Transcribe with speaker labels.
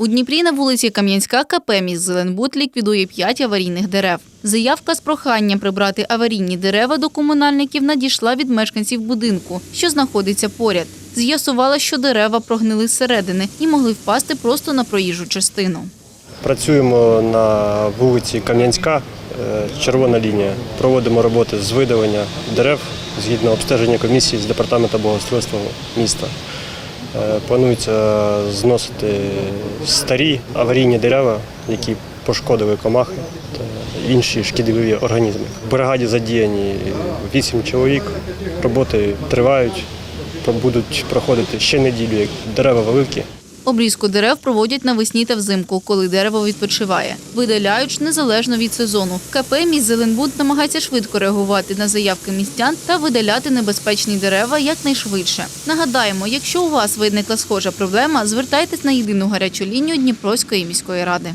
Speaker 1: У Дніпрі на вулиці Кам'янська КП «Міст Зеленбуд» ліквідує 5 аварійних дерев. Заявка з проханням прибрати аварійні дерева до комунальників надійшла від мешканців будинку, що знаходиться поряд. З'ясувала, що дерева прогнили зсередини і могли впасти просто на проїжджу частину.
Speaker 2: Працюємо на вулиці Кам'янська, е, червона лінія. Проводимо роботи з видалення дерев згідно обстеження комісії з департаменту благоустройства міста. Е, Планується зносити старі аварійні дерева, які пошкодили комахи та інші шкідливі організми. В бригаді задіяні 8 чоловік. Роботи тривають, будуть проходити ще неділю, як дерева великі.
Speaker 1: Обрізку дерев проводять навесні та взимку, коли дерево відпочиває. Видаляють незалежно від сезону. КП «Міст Зеленбуд» намагається швидко реагувати на заявки містян та видаляти небезпечні дерева якнайшвидше. Нагадаємо, якщо у вас виникла схожа проблема, звертайтесь на єдину гарячу лінію Дніпровської міської ради.